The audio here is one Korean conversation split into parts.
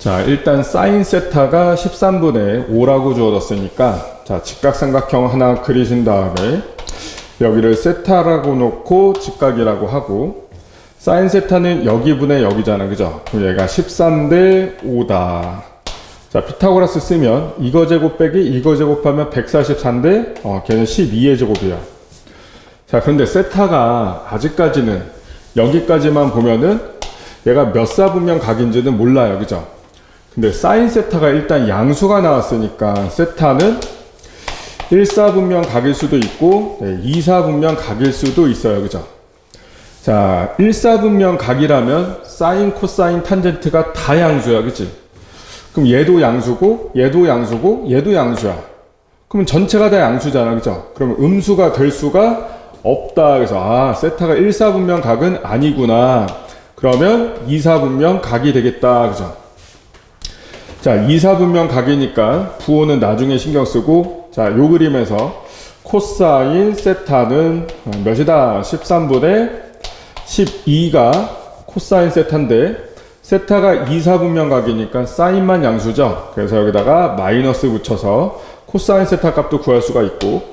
자, 일단 사인 세타가 13분의 5라고 주어졌으니까 자, 직각삼각형 하나 그리신 다음에 여기를 세타라고 놓고 직각이라고 하고 사인 세타는 여기 분의 여기잖아. 그죠? 그럼 얘가 13대 5다. 자, 피타고라스 쓰면 이거 제곱 빼기 이거 제곱하면 144인데 어, 걔는 12의 제곱이야. 자, 그런데 세타가 아직까지는 여기까지만 보면은 얘가 몇 사분면 각인지는 몰라요. 그죠? 근데 사인 세타가 일단 양수가 나왔으니까 세타는 1사분면 각일 수도 있고 네, 2사분면 각일 수도 있어요. 그죠? 자, 1사분면 각이라면 사인, 코사인, 탄젠트가 다 양수야. 그치? 그럼 얘도 양수고 얘도 양수고 얘도 양수야. 그러면 전체가 다 양수잖아. 그죠? 그러면 음수가 될 수가 없다. 그래서 아, 세타가 1사분면 각은 아니구나. 그러면 2사분면 각이 되겠다. 그죠? 자, 2사분면 각이니까 부호는 나중에 신경 쓰고 자, 요 그림에서 코사인 세타는 몇이다? 13분의 12가 코사인 세타인데 세타가 2사분면 각이니까 사인만 양수죠. 그래서 여기다가 마이너스 붙여서 코사인 세타 값도 구할 수가 있고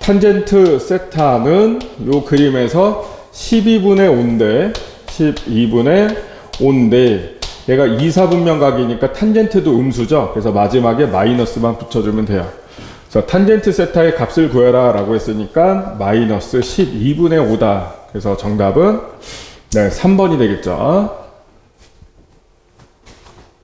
탄젠트 세타는 요 그림에서 12분의 5인데 12분의 5인데 얘가 2사분면 각이니까 탄젠트도 음수죠. 그래서 마지막에 마이너스만 붙여주면 돼요. 그래서 탄젠트 세타의 값을 구해라 라고 했으니까 마이너스 12분의 5다. 그래서 정답은 네, 3번이 되겠죠.